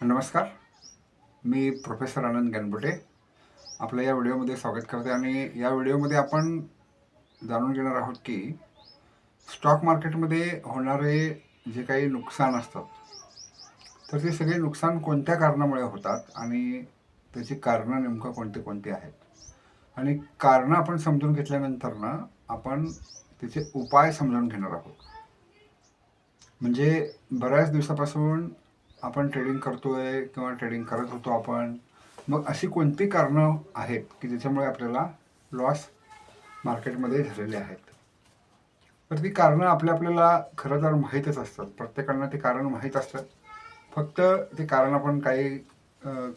नमस्कार. मी प्रोफेसर आनंद गणबुटे. आपलं या व्हिडिओमध्ये स्वागत करते आणि या व्हिडिओमध्ये आपण जाणून घेणार आहोत की स्टॉक मार्केटमध्ये होणारे जे काही नुकसान असतात तर ते सगळे नुकसान कोणत्या कारणामुळे होतात आणि त्याची कारणं नेमकं कोणती कोणती आहेत? आणि कारणं आपण समजून घेतल्यानंतर ना आपण त्याचे उपाय समजून घेणार आहोत. म्हणजे बऱ्याच दिवसापासून आपण ट्रेडिंग करतोय किंवा ट्रेडिंग करत होतो आपण मग अशी कोणती कारणं आहेत की ज्याच्यामुळे आपल्याला लॉस मार्केटमध्ये झालेले आहेत? तर ती कारणं आपल्या आपल्याला खरं तर माहीतच असतात. प्रत्येकांना ते कारण माहीत असतं फक्त ते कारण आपण काही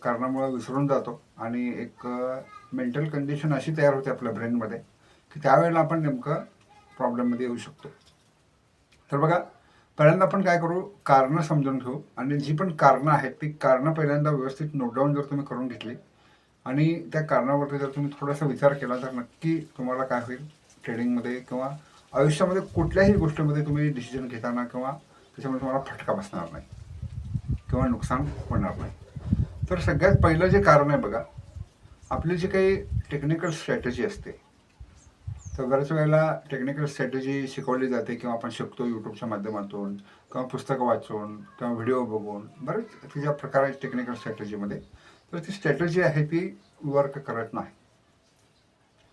कारणामुळे विसरून जातो आणि एक मेंटल कंडिशन अशी तयार होते आपल्या ब्रेनमध्ये की त्यावेळेला आपण नेमकं प्रॉब्लेममध्ये येऊ शकतो. तर बघा पहिल्यांदा आपण काय करू? कारणं समजून घेऊ. आणि जी पण कारणं आहेत ती कारणं पहिल्यांदा व्यवस्थित नोटडाऊन जर तुम्ही करून घेतली आणि त्या कारणावरती जर तुम्ही थोडासा विचार केला तर नक्की तुम्हाला काय होईल? ट्रेडिंगमध्ये किंवा आयुष्यामध्ये कुठल्याही गोष्टीमध्ये तुम्ही डिसिजन घेताना किंवा त्याच्यामुळे तुम्हाला फटका बसणार नाही किंवा नुकसान होणार नाही. तर सगळ्यात पहिलं जे कारण आहे बघा आपली जी काही टेक्निकल स्ट्रॅटेजी असते तर बऱ्याच वेळेला टेक्निकल स्ट्रॅटेजी शिकवली जाते किंवा आपण शिकतो यूट्यूबच्या माध्यमातून किंवा पुस्तकं वाचून किंवा व्हिडिओ बघून. बरेच तिच्या प्रकार आहेत टेक्निकल स्ट्रॅटेजीमध्ये तर ती स्ट्रॅटेजी आहे ती वर्क करत नाही.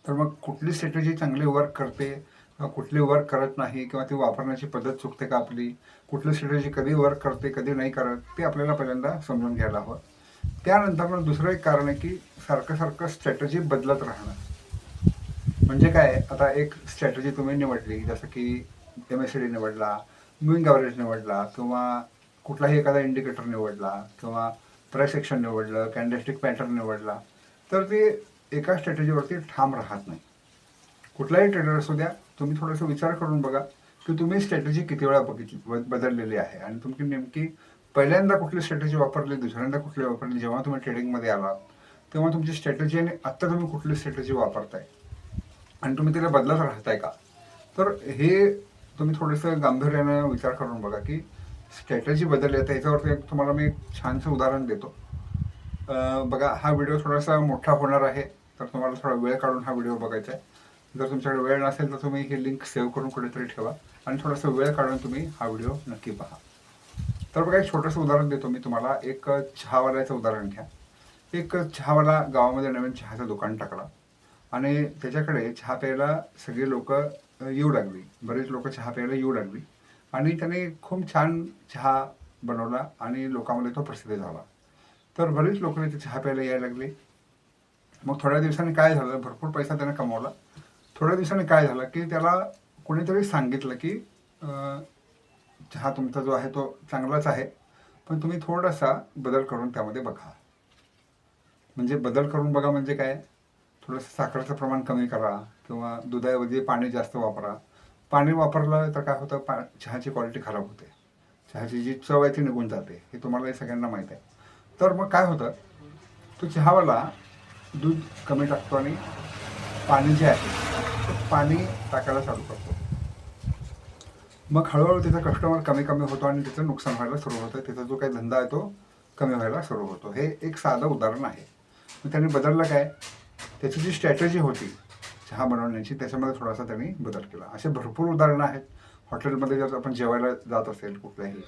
तर मग कुठली स्ट्रॅटेजी चांगली वर्क करते किंवा कुठली वर्क करत नाही किंवा ती वापरण्याची पद्धत चुकते का आपली? कुठली स्ट्रॅटेजी कधी वर्क करते कधी नाही करत ते आपल्याला पहिल्यांदा समजून घ्यायला हवं. त्यानंतर मग दुसरं एक कारण आहे की सारखं सारखं स्ट्रॅटेजी बदलत राहणं. म्हणजे काय आता एक स्ट्रॅटजी तुम्ही निवडली जसं की एम एस सी डी निवडला मुविंग ॲव्हरेज निवडला किंवा कुठलाही एखादा इंडिकेटर निवडला किंवा प्राइस निवडलं कॅन्डलस्टिक पॅटर्न निवडला तर ते एका स्ट्रॅटेजीवरती ठाम राहत नाही. कुठलाही ट्रेडर असू द्या तुम्ही थोडासा विचार करून बघा की तुम्ही स्ट्रॅटेजी किती वेळा बघितली ब- बदललेली आहे? आणि तुमची नेमकी पहिल्यांदा कुठली स्ट्रॅटेजी वापरली दुसऱ्यांदा कुठली वापरली जेव्हा तुम्ही ट्रेडिंगमध्ये आलात तेव्हा तुमची स्ट्रॅटेजी आणि आत्ता तुम्ही कुठली स्ट्रॅटेजी वापरताय? आणि तुम्ही तिला बदलत राहताय का? तर हे तुम्ही थोडंसं गांभीर्यानं विचार करून बघा की स्ट्रॅटजी बदलली आहे त्याच्यावरती एक तुम्हाला मी एक छानसं उदाहरण देतो. बघा हा व्हिडिओ थोडासा मोठा होणार आहे तर तुम्हाला थोडा वेळ काढून हा व्हिडिओ बघायचा आहे. जर तुमच्याकडे वेळ नसेल तर तुम्ही ही लिंक सेव्ह करून कुठेतरी ठेवा आणि थोडासा वेळ काढून तुम्ही हा व्हिडिओ नक्की पहा. तर बघा एक छोटंसं उदाहरण देतो मी तुम्हाला. एक चहावाल्याचं उदाहरण घ्या. एक चहावाला गावामध्ये नवीन चहाचं दुकान टाकला. आणि त्याच्याकडे चहा प्यायला सगळे लोक येऊ लागली. बरेच लोक चहा प्यायला येऊ लागली. आणि त्याने खूप छान चहा बनवला आणि लोकांमध्ये तो प्रसिद्ध झाला. तर बरेच लोक तिथे चहा प्यायला यायला लागले. मग थोड्या दिवसांनी काय झालं? भरपूर पैसा त्याने कमवला. थोड्या दिवसांनी काय झालं की त्याला कोणीतरी सांगितलं की चहा तुमचा जो आहे तो चांगलाच आहे. पण तुम्ही थोडासा बदल करून त्यामध्ये बघा. म्हणजे बदल करून बघा म्हणजे काय? थोडंसं साखरेचं प्रमाण कमी करा किंवा दुधाऐवजी पाणी जास्त वापरा. पाणी वापरलं तर काय होतं? पा चहाची क्वालिटी खराब होते. चहाची जी चव आहे ती निघून जाते. हे तुम्हाला हे सगळ्यांना माहीत आहे. तर मग काय होतं? तो चहावाला दूध कमी टाकतो आणि पाणी जे आहे ते पाणी टाकायला चालू करतो. मग हळूहळू त्याचा कस्टमर कमी कमी होतो आणि त्याचं नुकसान व्हायला सुरू होतं. त्याचा जो काही धंदा आहे तो कमी व्हायला सुरू होतो. हे एक साधं उदाहरण आहे. मग त्याने बदललं काय? त्याची जी स्ट्रॅटजी होती चहा बनवण्याची त्याच्यामध्ये थोडासा त्यांनी बदल केला. असे भरपूर उदाहरणं आहेत. हॉटेलमध्ये जर आपण जेवायला जात असेल कुठल्याही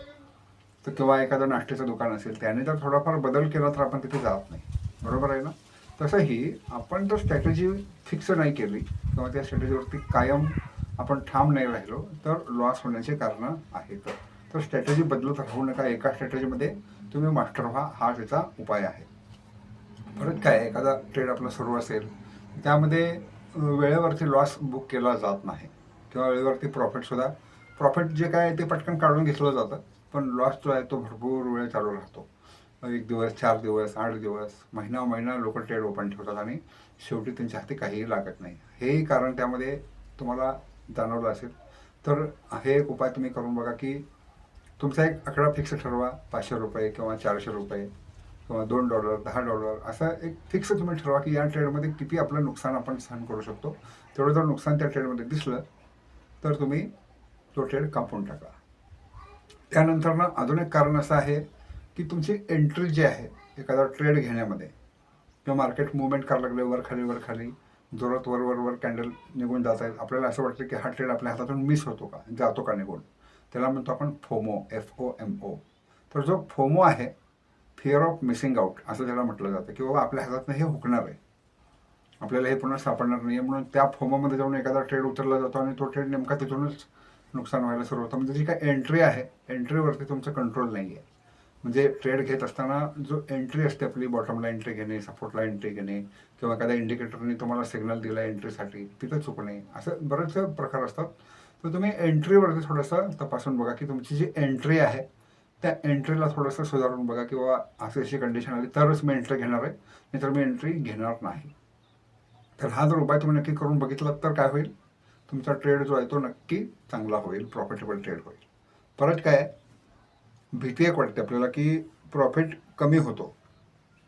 तर किंवा एखादं नाश्त्याचं दुकान असेल त्याने जर थोडाफार बदल केला तर आपण तिथे जात नाही. बरोबर आहे ना? तसंही आपण जर स्ट्रॅटेजी फिक्स नाही केली किंवा त्या स्ट्रॅटजीवरती कायम आपण ठाम नाही राहिलो तर लॉस होण्याचे कारणं आहेत. तर स्ट्रॅटेजी बदलत राहू नका. एका स्ट्रॅटेजीमध्ये तुम्ही मास्टर व्हा. हा त्याचा उपाय आहे. परत काय एखादा ट्रेड आपला सुरू असेल त्यामध्ये वेळेवरती लॉस बुक केला जात नाही. किंवा वेळेवरती प्रॉफिटसुद्धा प्रॉफिट जे काय आहे ते पटकन काढून घेतलं जातं पण लॉस जो आहे तो भरपूर वेळ चालू राहतो. एक दिवस चार दिवस आठ दिवस महिना महिना लोक ट्रेड ओपन ठेवतात आणि शेवटी त्यांच्या हाती काहीही लागत नाही. हेही कारण त्यामध्ये तुम्हाला जाणवलं असेल. तर हे एक उपाय तुम्ही करून बघा की तुमचा एक आकडा फिक्स ठरवा पाचशे रुपये किंवा चारशे रुपये. किंवा दोन डॉलर दहा डॉलर असं एक फिक्स तुम्ही ठरवा की या ट्रेडमध्ये किती आपलं नुकसान आपण सहन करू शकतो. तेवढं जर नुकसान त्या ट्रेडमध्ये दिसलं तर तुम्ही तो ट्रेड कापून टाका. त्यानंतर ना अजून एक कारण असं आहे की तुमची एंट्री जी आहे एखादा ट्रेड घेण्यामध्ये किंवा मार्केट मुवमेंट करायला लागले वर खाली वर खाली जोरात वर वर वर कॅन्डल निघून जात आहेत आपल्याला असं वाटतं की हा ट्रेड आपल्या हातातून मिस होतो का जातो का निघून? त्याला म्हणतो आपण FOMO F O M O तर जो फोमो आहे फिअर ऑफ मिसिंग आउट असं त्याला म्हटलं जातं की बाबा आपल्या हातातनं हे हुकणार आहे. आपल्याला हे पुन्हा सापडणार नाही आहे म्हणून त्या फोमामध्ये जाऊन एखादा ट्रेड उतरला जातो आणि तो ट्रेड नेमका तिथूनच नुकसान व्हायला सुरू होतं. म्हणजे जी काय एंट्री आहे एंट्रीवरती तुमचं कंट्रोल नाही आहे म्हणजे ट्रेड घेत असताना जो एंट्री असते आपली बॉटमला एंट्री घेणे सपोर्टला एंट्री घेणे किंवा एखाद्या इंडिकेटरने तुम्हाला सिग्नल दिला एंट्रीसाठी तिथं चुकणे असं बरेच प्रकार असतात. तर तुम्ही एंट्रीवरती थोडंसं तपासून बघा की तुमची जी एंट्री आहे त्या एंट्रीला थोडंसं सुधारून बघा की बाबा अशी अशी कंडिशन आली तरच मी एंट्री घेणार आहे. नाहीतर मी एंट्री घेणार नाही. तर हा जर उपाय तुम्ही नक्की करून बघितला तर काय होईल? तुमचा ट्रेड जो आहे तो नक्की चांगला होईल प्रॉफिटेबल ट्रेड होईल. परत काय भीती एक वाटते आपल्याला की प्रॉफिट कमी होतो.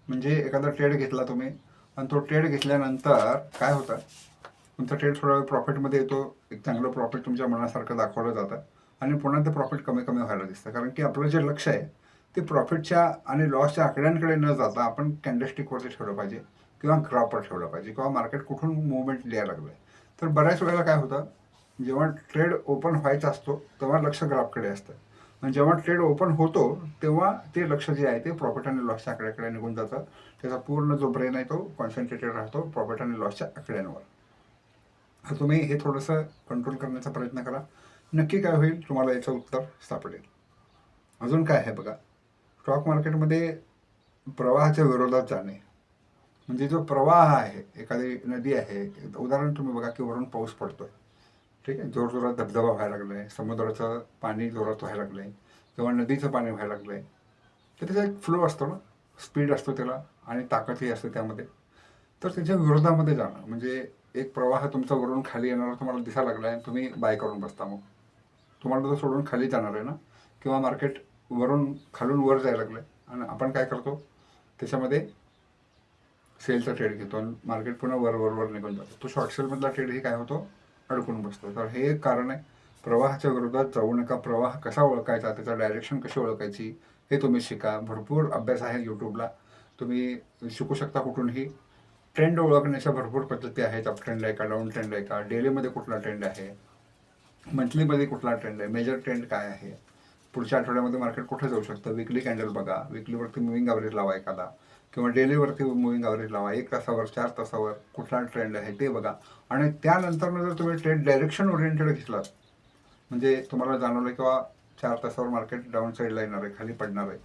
म्हणजे एखादा ट्रेड घेतला तुम्ही आणि तो ट्रेड घेतल्यानंतर काय होतं? तुमचा ट्रेड थोडा प्रॉफिटमध्ये येतो. एक चांगलं प्रॉफिट तुमच्या मनासारखं दाखवलं जातं. आणि पुन्हा ते प्रॉफिट कमी कमी व्हायला दिसतं. कारण की आपलं जे लक्ष आहे ते प्रॉफिटच्या आणि लॉसच्या आकड्यांकडे न जाता आपण कॅन्डलस्टिकवरती ठेवलं पाहिजे किंवा ग्राफवर ठेवलं पाहिजे किंवा मार्केट कुठून मुवमेंट द्यायला लागलं आहे. तर बऱ्याच वेळेला काय होतं जेव्हा ट्रेड ओपन व्हायचा असतो तेव्हा लक्ष ग्राफकडे असतं. आणि जेव्हा ट्रेड ओपन होतो तेव्हा ते लक्ष जे आहे ते प्रॉफिट आणि लॉसच्या आकड्याकडे निघून जातं. त्याचा पूर्ण जो ब्रेन आहे तो कॉन्सन्ट्रेटेड राहतो प्रॉफिट आणि लॉसच्या आकड्यांवर. तुम्ही हे थोडंसं कंट्रोल करण्याचा प्रयत्न करा. नक्की काय होईल? तुम्हाला याचं उत्तर सापडेल. अजून काय आहे बघा? स्टॉक मार्केटमध्ये प्रवाहाच्या विरोधात जाणे. म्हणजे जो प्रवाह आहे एखादी नदी आहे उदाहरण तुम्ही बघा की वरून पाऊस पडतोय. ठीक आहे? जोरजोरात धबधबा व्हायला लागला आहे समुद्राचं पाणी जोरात व्हायला लागलं आहे किंवा नदीचं पाणी व्हायला लागलं आहे तर त्याचा एक फ्लो असतो ना? स्पीड असतो त्याला आणि ताकदही असते त्यामध्ये. तर त्याच्या विरोधामध्ये जाणं. म्हणजे एक प्रवाह तुमचा वरून खाली येणारा तुम्हाला दिसायला लागला आहे तुम्ही बाय करून बसता मग. तुम्हाला तर सोडून खाली जाणार आहे ना? किंवा मार्केट वरून खालून वर जायला लागलं आहे आणि आपण काय करतो? त्याच्यामध्ये सेलचा ट्रेड घेतो आणि मार्केट पुन्हा वर वर वर निघून जातो. तो शॉर्ट सेलमधला ट्रेडही काय होतो? अडकून बसतो. तर हे एक कारण आहे. प्रवाहाच्या विरोधात जाऊ नका. प्रवाह कसा ओळखायचा? त्याचा डायरेक्शन कशी ओळखायची? हे तुम्ही शिका. भरपूर अभ्यास आहे यूट्यूबला तुम्ही शिकू शकता कुठूनही. ट्रेंड ओळखण्याच्या भरपूर पद्धती आहेत. अप ट्रेंड आहे का? डाऊन ट्रेंड आहे का? डेलीमध्ये कुठला ट्रेंड आहे? मंथलीमध्ये कुठला ट्रेंड आहे? मेजर ट्रेंड काय आहे? पुढच्या आठवड्यामध्ये मार्केट कुठे जाऊ शकतं? विकली कॅन्डल बघा. विकलीवरती मुव्हिंग ॲव्हरेज लावा एखादा. किंवा डेलीवरती मुव्हिंग ॲव्हरेज लावा. एक तासावर चार तासावर कुठला ट्रेंड आहे ते बघा. आणि त्यानंतर जर तुम्ही ट्रेड डायरेक्शन ओरिएंटेड घेतलात म्हणजे तुम्हाला जाणवलं किंवा चार तासावर मार्केट डाऊन साईडला येणार आहे खाली पडणार आहे.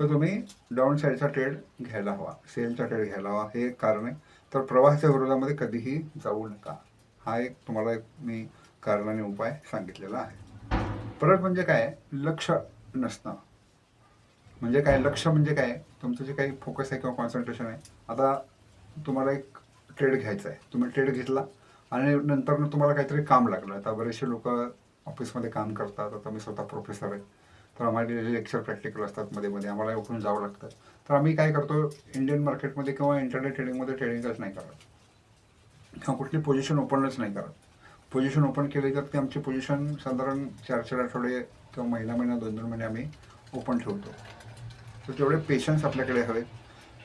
तर तुम्ही डाऊन साईडचा ट्रेड घ्यायला हवा. सेलचा ट्रेड घ्यायला हवा. हे एक कारण आहे. तर प्रवाहाच्या विरोधामध्ये कधीही जाऊ नका. हा एक तुम्हाला एक मी कारणाने उपाय सांगितलेला आहे. परत म्हणजे काय? लक्ष नसणं. म्हणजे काय? लक्ष म्हणजे काय? तुमचं जे काही फोकस आहे किंवा कॉन्सन्ट्रेशन आहे आता तुम्हाला एक ट्रेड घ्यायचा आहे. तुम्ही ट्रेड घेतला आणि नंतर तुम्हाला काहीतरी काम लागलं. आता बरेचसे लोक ऑफिसमध्ये काम करतात. आता मी स्वतः प्रोफेसर आहे. तर आम्हाला लेक्चर प्रॅक्टिकल असतात मध्ये मध्ये आम्हाला उठून जावं लागतं. तर आम्ही काय करतो? इंडियन मार्केटमध्ये किंवा इंटरनेट ट्रेडिंगमध्ये ट्रेडिंगच नाही करत. किंवा कुठली पोझिशन ओपनच नाही करत. पोझिशन ओपन केली तर ते आमची पोझिशन साधारण चार चार आठवडे किंवा महिना महिना दोन दोन महिने आम्ही ओपन ठेवतो. तर तेवढे पेशन्स आपल्याकडे हवेत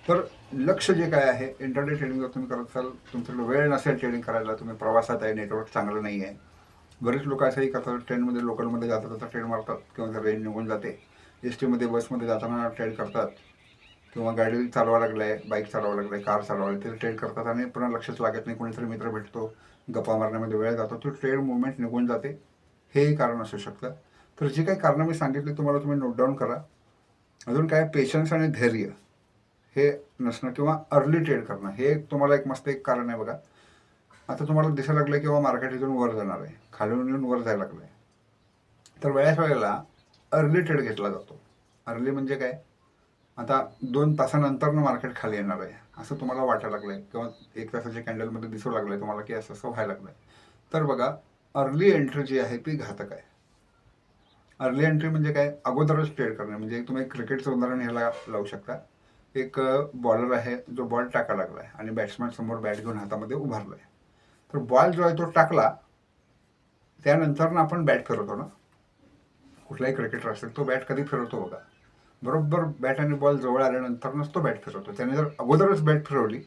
तर लक्ष जे काय आहे इंटरनेट ट्रेडिंग जर तुम्ही करत असाल तुमच्याकडे वेळ नसेल ट्रेडिंग करायला तुम्ही प्रवासात आहे नेटवर्क चांगलं नाही आहे. बरेच लोक असंही करतात ट्रेनमध्ये लोकलमध्ये जातात आता ट्रेन मारतात किंवा त्या रेंज निघून जाते एस टीमध्ये बसमध्ये जाताना ट्रेड करतात किंवा गाडी चालवावी लागलं आहे बाईक चालवा आहे कार चालवा लागली ते ट्रेड करतात आणि पुन्हा लक्षच लागत नाही कोणीतरी मित्र भेटतो गप्पा मारण्यामध्ये वेळ जातो तो ट्रेड मुवमेंट निघून जाते. हेही कारण असू शकतं. तर जी काही कारणं मी सांगितली तुम्हाला तुम्ही नोट डाऊन करा. अजून काय? पेशन्स आणि धैर्य. हे नसणं किंवा अर्ली ट्रेड करणं हे एक तुम्हाला एक मस्त एक कारण आहे बघा. आता तुम्हाला दिसायला लागलं किंवा मार्केट इथून वर जाणार आहे. खालून येऊन वर जायला लागलं आहे तर वेळाच वेळेला अर्ली ट्रेड घेतला जातो. अर्ली म्हणजे काय? आता दोन तासानंतरनं मार्केट खाली येणार आहे. असं तुम्हाला वाटायला लागलंय किंवा एक तासाच्या कॅन्डलमध्ये दिसू लागलंय तुम्हाला की असं असं व्हायला लागलंय. तर बघा अर्ली एंट्री जी आहे ती घातक आहे. अर्ली एंट्री म्हणजे काय? अगोदरच ट्रेड करणे. म्हणजे तुम्ही क्रिकेटचं उदाहरण ह्याला लावू शकता. एक बॉलर आहे जो बॉल टाकायला लागलाय आणि बॅट्समॅन समोर बॅट घेऊन हातामध्ये उभारलाय. तर बॉल जो आहे तो टाकला त्यानंतर ना आपण बॅट फिरवतो ना. कुठलाही क्रिकेटर असेल तो बॅट कधी फिरवतो बघा. बरोबर बॅट आणि बॉल जवळ आल्यानंतर तो बॅट फिरवतो. त्याने जर अगोदरच बॅट फिरवली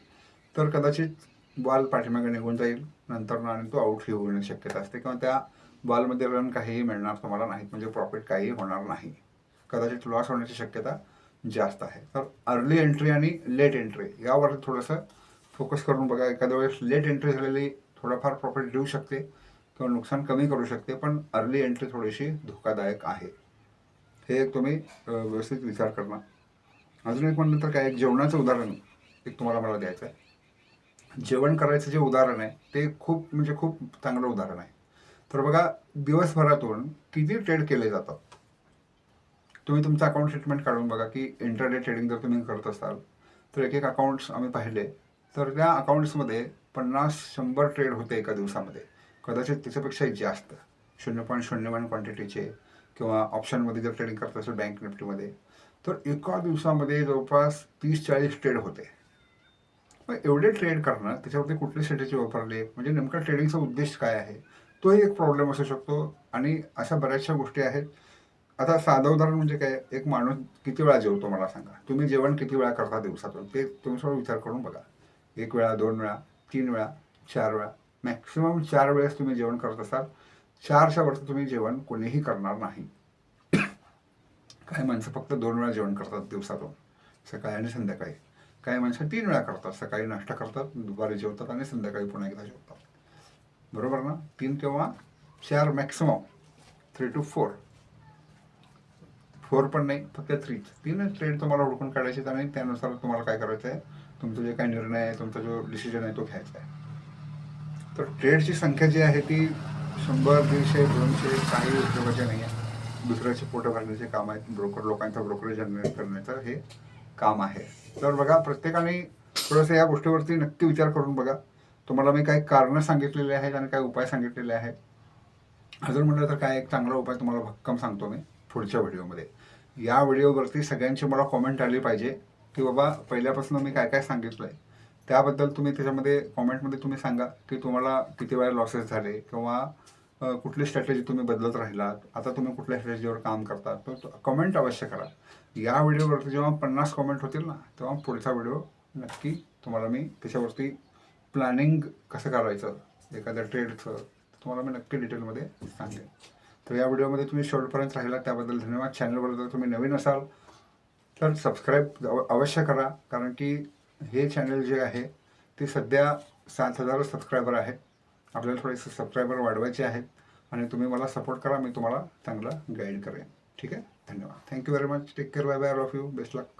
तर कदाचित बॉल पाठीमागे निघून जाईल. नंतर आणि तो आऊट होण्याची शक्यता असते किंवा त्या बॉलमध्ये रन काहीही मिळणार तुम्हाला नाहीत. म्हणजे प्रॉफिट काहीही होणार नाही. कदाचित लॉस होण्याची शक्यता जास्त आहे. तर अर्ली एंट्री आणि लेट एंट्री यावर थोडंसं फोकस करून बघा. एखाद्या वेळेस लेट एंट्री झालेली थोडाफार प्रॉफिट देऊ शकते किंवा नुकसान कमी करू शकते पण अर्ली एंट्री थोडीशी धोकादायक आहे. हे एक तुम्ही व्यवस्थित विचार करणार अजून एक म्हणलं तर काय एक जेवणाचं उदाहरण एक तुम्हाला मला द्यायचं आहे. जेवण करायचं जे उदाहरण आहे ते खूप म्हणजे खूप चांगलं उदाहरण आहे. तर बघा दिवसभरातून किती ट्रेड केले जातात? तुम्ही तुमचं अकाउंट स्टेटमेंट काढून बघा की इंटरनेट ट्रेडिंग जर तुम्ही करत असाल तर एक एक अकाउंट्स आम्ही पाहिले. तर त्या अकाउंट्समध्ये पन्नास शंभर ट्रेड होते एका दिवसामध्ये. कदाचित त्याच्यापेक्षाही जास्त. शून्य पॉईंट शून्य वन क्वांटिटीचे किंवा ऑप्शनमध्ये जर ट्रेडिंग करत असेल बँक निफ्टीमध्ये तर एका दिवसामध्ये जवळपास तीस चाळीस ट्रेड होते. मग एवढे ट्रेड करणं त्याच्यावरती कुठली स्ट्रॅटेजी वापरली? म्हणजे नेमका ट्रेडिंगचा उद्देश काय आहे? तोही एक प्रॉब्लेम असू शकतो आणि अशा बऱ्याचशा गोष्टी आहेत. आता साधं उदाहरण म्हणजे काय? एक माणूस किती वेळा जेवतो मला सांगा. तुम्ही जेवण किती वेळा करता दिवसातून? ते तुम्ही सगळं विचार करून बघा. एक वेळा दोन वेळा तीन वेळा चार वेळा. मॅक्सिमम चार वेळेस तुम्ही जेवण करत असाल. चारच्या वरती तुम्ही जेवण कोणीही करणार नाही. काही माणसं फक्त दोन वेळा जेवण करतात दिवसातून सकाळी आणि संध्याकाळी. काही माणसं तीन वेळा करतात सकाळी नाश्ता करतात दुपारी जेवतात आणि संध्याकाळी पुन्हा एकदा जेवतात. बरोबर ना? तीन किंवा चार maximum three two four four पण नाही फक्त थ्रीच तीनच ट्रेड तुम्हाला ओळखून काढायचे आणि त्यानुसार तुम्हाला काय करायचं आहे तुमचा जे काही निर्णय आहे तुमचा जो डिसिजन आहे तो घ्यायचा आहे. तर ट्रेडची संख्या जी आहे ती शंभर दीडशे दोनशे काही उद्योगाचे नाही आहे. दुसऱ्याचे पोटं घालण्याचे काम आहेत. ब्रोकर लोकांचा ब्रोकरेज जनरेट करण्याचं हे काम आहे. तर बघा प्रत्येकाने थोडंसं या गोष्टीवरती नक्की विचार करून बघा. तुम्हाला मी काही कारणं सांगितलेली आहेत आणि काही उपाय सांगितलेले आहेत. अजून म्हटलं तर काय एक चांगला उपाय तुम्हाला भक्कम सांगतो मी पुढच्या व्हिडिओमध्ये. या व्हिडिओवरती सगळ्यांची मला कॉमेंट आली पाहिजे की बाबा पहिल्यापासून मी काय काय सांगितलं आहे त्याबद्दल तुम्ही त्याच्यामध्ये कॉमेंटमध्ये तुम्ही सांगा की तुम्हाला किती वेळा लॉसेस झाले किंवा कुठली स्ट्रॅटेजी तुम्ही बदलत राहिलात आता तुम्ही कुठल्या स्ट्रॅटेजीवर काम करता तर कमेंट अवश्य करा. या व्हिडिओवरती जेव्हा पन्नास कमेंट होतील ना तेव्हा पुढचा व्हिडिओ नक्की तुम्हाला मी त्याच्यावरती प्लॅनिंग कसं करायचं एखाद्या ट्रेडचं तुम्हाला मी नक्की डिटेलमध्ये सांगेन. तर या व्हिडिओमध्ये तुम्ही शेवटपर्यंत राहिला त्याबद्दल धन्यवाद. चॅनलवर जर तुम्ही नवीन असाल तर सबस्क्राईब अवश्य करा कारण की हे चॅनल जे आहे ते सध्या सात हजार सबस्क्रायबर आहेत. आपल्याला थोडेसे सबस्क्रायबर वाढवायचे आहेत आणि तुम्ही मला सपोर्ट करा मी तुम्हाला चांगलं गाईड करेन. ठीक आहे? धन्यवाद. Thank you very much take care bye bye of you best luck